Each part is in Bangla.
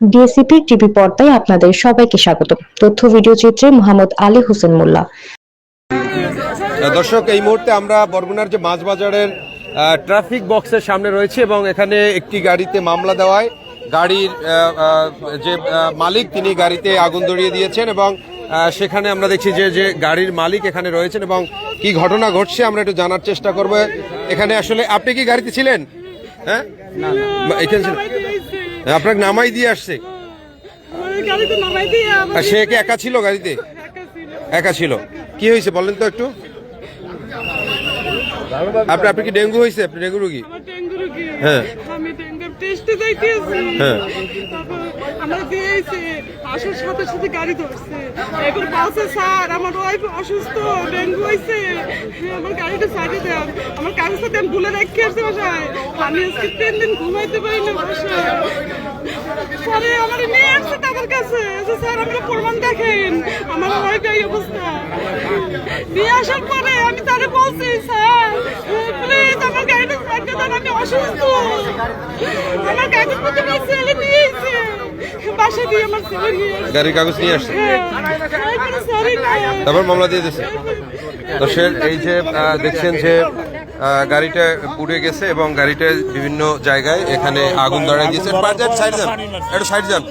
ডিএসিপি টিভি পর্দায় আপনাদের সবাইকে স্বাগত। তথ্য ভিডিও চিত্রে মোহাম্মদ আলী হোসেন মোল্লা। দর্শক এই মুহূর্তে আমরা বরগুনার যে মাছ বাজারের ট্রাফিক বক্সের সামনে রয়েছে এবং এখানে একটি গাড়িতে মামলা দেওয়ায় গাড়ির যে মালিক তিনি গাড়িতে আগুন ধরিয়ে দিয়েছেন এবং সেখানে আমরা দেখছি যে যে গাড়ির মালিক এখানে রয়েছেন এবং কি ঘটনা ঘটছে আমরা একটু জানার চেষ্টা করব। এখানে আসলে আপনি কি গাড়িতে ছিলেন? হ্যাঁ? এখানে ছিলেন আপনাকে নামাই দিয়ে আসছে আর সে কি একা ছিল গাড়িতে একা ছিল। কি হয়েছে বলেন তো একটু আপনি আপনি কি ডেঙ্গু হয়েছে আপনি ডেঙ্গু রোগী। হ্যাঁ। যাইতেছি। হ্যাঁ। আমরা দিয়েছি আসার সাথে সাথে গাড়ি ধরছে। এখন বলছে স্যার আমার ওয়াইফ অসুস্থ ডেঙ্গু হয়েছে আমার গাড়িটা সাইডে দেন। আমার কাগজটা দেন ভুলে রেখে আসছে বাসায়। আমি আজকে তিন দিন ঘুমাইতে পারি না বাসায়। পরে আমার নিয়ে আসছে তাদের কাছে। যে স্যার আমরা প্রমাণ দেখেন। আমার ওয়াইফ এই অবস্থা। নিয়ে আসার পরে আমি তারে বলছি স্যার প্লিজ আমার গাড়িটা সাইডে দেন আমি অসুস্থ। আমার কাগজপত্র আমার ছেলে নিয়েছে বাসা দিয়ে আমার ছেলে নিয়ে গাড়ির কাগজ নিয়ে আসছে? হ্যাঁ। তারপর মামলা দিয়ে দিয়েছে। তো সে এই যে দেখছেন যে গাড়িটা পুড়ে গেছে এবং গাড়িটা বিভিন্ন জায়গায় এখানে আগুন ধরাই দিয়েছে। সাইড যান একটু সাইড যান।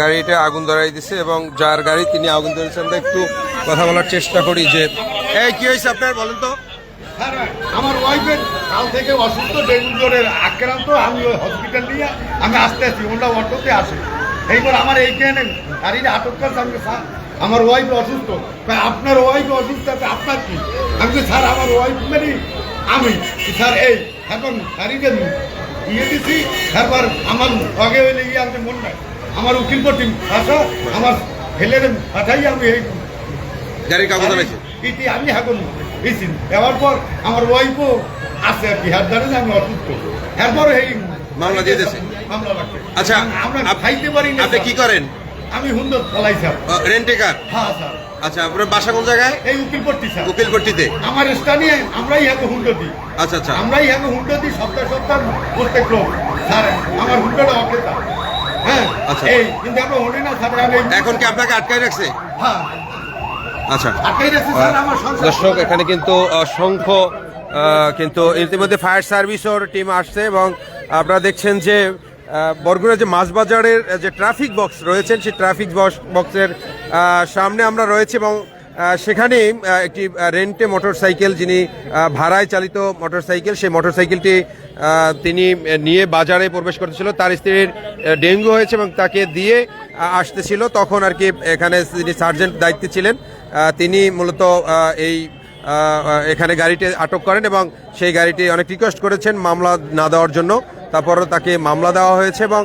গাড়িটা আগুন ধরাই দিয়েছে এবং যার গাড়ি তিনি আগুন ধরেছেন। একটু কথা বলার চেষ্টা করি যে এই কি হয়েছে আপনার বলেন তো? আমার ওয়াইফের কাল থেকে অসুস্থ ডেঙ্গু জ্বরের আক্রান্ত আমি ওই হসপিটাল নিয়ে আমি আসতে আছি ওটা অটোতে আসে। এইবার আমার এইখানে গাড়িটা আটক করছে আমি স্যার আমার ওয়াইফ অসুস্থ। আপনার ওয়াইফ অসুস্থ আছে আপনার কি? আমি বলি, স্যার আমার ওয়াইফ মানে আমি। স্যার এই এখন গাড়িটা দিয়ে দিছি তারপর আমার আগে হইলে গিয়ে আমি মন নাই। আমার উকিল পটি ভাষা আমার ছেলের পাঠাই আমি এই গাড়ির কাগজ আমি এখন দিয়েছি দেওয়ার পর আমার ওয়াইফও আছে আর কি হাত ধরে আমি অসুস্থ। এরপর এই মামলা দিয়ে দিয়েছে। মামলা আচ্ছা, আমরা খাইতে পারি না আপনি কি করেন? আমি হুন্দর চালাই স্যার। রেন্টে কার হ্যাঁ স্যার। আচ্ছা আপনার বাসা কোন জায়গায়? এই উকিল পট্টি স্যার। উকিলপট্টিতে? আমার স্থানীয় আমরাই ইহাকে হুন্ডো দিই। আচ্ছা আচ্ছা। আমরাই ইহাকে হুন্ডো দিই সপ্তাহ সপ্তাহ প্রত্যেক লোক স্যার আমার হুন্ডোটা অকেতা। হ্যাঁ আচ্ছা। এই কিন্তু আমরা হলি না স্যার এখন কি আপনাকে আটকায় রাখছে? হ্যাঁ। আচ্ছা। দর্শক এখানে কিন্তু অসংখ্য কিন্তু ইতিমধ্যে ফায়ার সার্ভিসের টিম আসছে এবং আপনারা দেখছেন যে বরগুনা যে মাছ বাজারের যে ট্রাফিক বক্স রয়েছেন সেই ট্রাফিক বক্স বক্সের সামনে আমরা রয়েছে এবং সেখানে একটি রেন্টে মোটরসাইকেল যিনি ভাড়ায় চালিত মোটরসাইকেল সেই মোটরসাইকেলটি তিনি নিয়ে বাজারে প্রবেশ করতেছিল। তার স্ত্রীর ডেঙ্গু হয়েছে এবং তাকে দিয়ে আসতেছিল। তখন আর কি এখানে যিনি সার্জেন্ট দায়িত্বে ছিলেন। তিনি মূলত এই এখানে গাড়িটি আটক করেন এবং সেই গাড়িটি অনেক রিকোয়েস্ট করেছেন মামলা না দেওয়ার জন্য। তারপরও তাকে মামলা দেওয়া হয়েছে এবং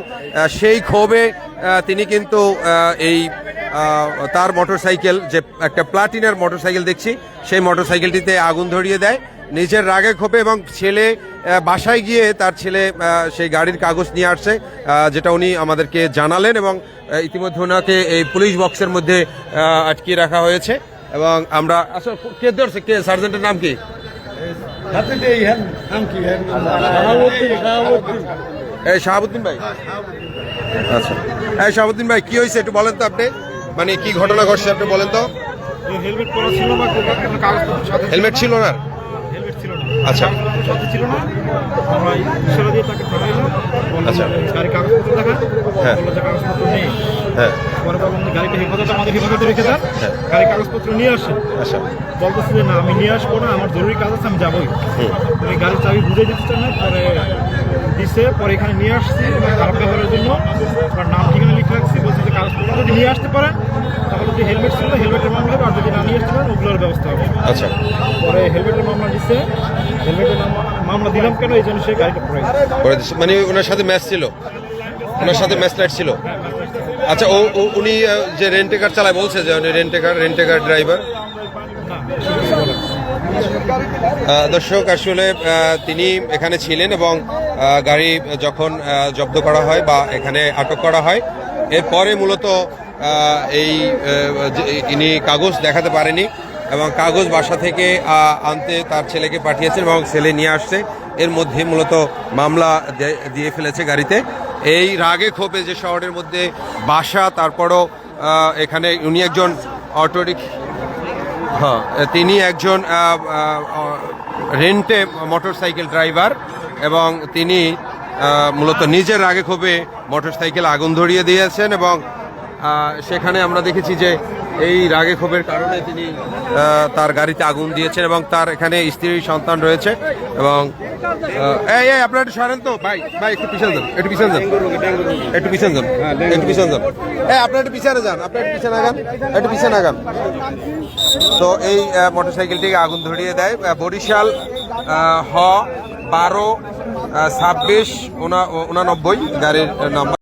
সেই ক্ষোভে তিনি কিন্তু এই তার মোটরসাইকেল যে একটা প্লাটিনার মোটরসাইকেল দেখছি, সেই মোটরসাইকেলটিতে আগুন ধরিয়ে দেয়। নিজের রাগে ক্ষোভে এবং ছেলে বাসায় গিয়ে তার ছেলে সেই গাড়ির কাগজ নিয়ে আসছে যেটা উনি আমাদেরকে জানালেন এবং ইতিমধ্যে ওনাকে এই পুলিশ বক্সের মধ্যে আটকিয়ে রাখা হয়েছে এবং আমরা আসলে কে ধরছে? কে সার্জেন্টের নাম কি? হ্যাঁ হ্যাঁ? শাহাবুদ্দিন ভাই? আচ্ছা। এই শাহাবুদ্দিন ভাই কি হয়েছে একটু বলেন তো আপনি। মানে কি ঘটনা ঘটছে আপনি বলেন তো। হেলমেট পরা ছিল না হেলমেট ছিল না। আচ্ছা। সাথে ছিল না আমরা ইশারা দিয়ে তাকে থামাইলাম আচ্ছা। যে গাড়ি কাগজপত্র দেখা। হ্যাঁ। বলল যে কাগজপত্র নেই। হ্যাঁ। পরে বললাম যে গাড়িটা হেফাজতে আমাদের হেফাজতে রেখে দেন হ্যাঁ। গাড়ি কাগজপত্র নিয়ে আসেন আচ্ছা। বলতেছে যে না আমি নিয়ে আসব না আমার জরুরি কাজ আছে আমি যাবোই। আমি গাড়ির চাবি বুঝে দিতে চান না পরে দিছে পরে এখানে নিয়ে আসছি এবং খারাপ ব্যবহারের জন্য। আমার নাম ঠিকানা লিখে রাখছি বলছে যে কাগজপত্র যদি নিয়ে আসতে পারেন তাহলে যদি হেলমেট ছিল হেলমেটের মামলা হবে আর যদি না নিয়ে ওগুলোর ব্যবস্থা হবে। আচ্ছা। পরে হেলমেটের মামলা দিচ্ছে হেলমেটের মামলা- দিলাম কেন? এই জন্য সে গাড়িটা পড়ে। মানে ওনার সাথে ম্যাচ ছিল? ওনার সাথে ম্যাচ লাইট ছিল? আচ্ছা ও উনি যে রেন্টে কার চালায় বলছে যে উনি রেন্টে কার রেন্টে কার ড্রাইভার দর্শক আসলে তিনি এখানে ছিলেন এবং গাড়ি যখন জব্দ করা হয় বা এখানে আটক করা হয় এরপরে মূলত এই ইনি কাগজ দেখাতে পারেনি এবং কাগজ বাসা থেকে আনতে তার ছেলেকে পাঠিয়েছেন এবং ছেলে নিয়ে আসছে। এর মধ্যে মূলত মামলা দিয়ে ফেলেছে গাড়িতে। এই রাগে ক্ষোভে যে শহরের মধ্যে বাসা, তারপরও এখানে উনি একজন অটোরিক হ্যাঁ তিনি একজন রেন্টে মোটরসাইকেল ড্রাইভার এবং তিনি মূলত নিজের রাগে ক্ষোভে মোটরসাইকেল আগুন ধরিয়ে দিয়েছেন এবং সেখানে আমরা দেখেছি যে এই রাগে ক্ষোভের কারণে তিনি তার গাড়িতে আগুন দিয়েছেন এবং তার এখানে স্ত্রী সন্তান রয়েছে এবং এই আপনারা একটু সরেন তো। ভাই ভাই, একটু পিছনে যান, একটু পিছনে যান। একটু পিছনে যান, একটু পিছনে যান। আপনারা একটু পিছনে যান, আপনারা একটু পিছনে আগান, একটু পিছনে আগান। তো এই মোটরসাইকেলটিকে আগুন ধরিয়ে দেয়। বরিশাল হ, বারো ছাব্বিশ উনানব্বই গাড়ির নাম্বার।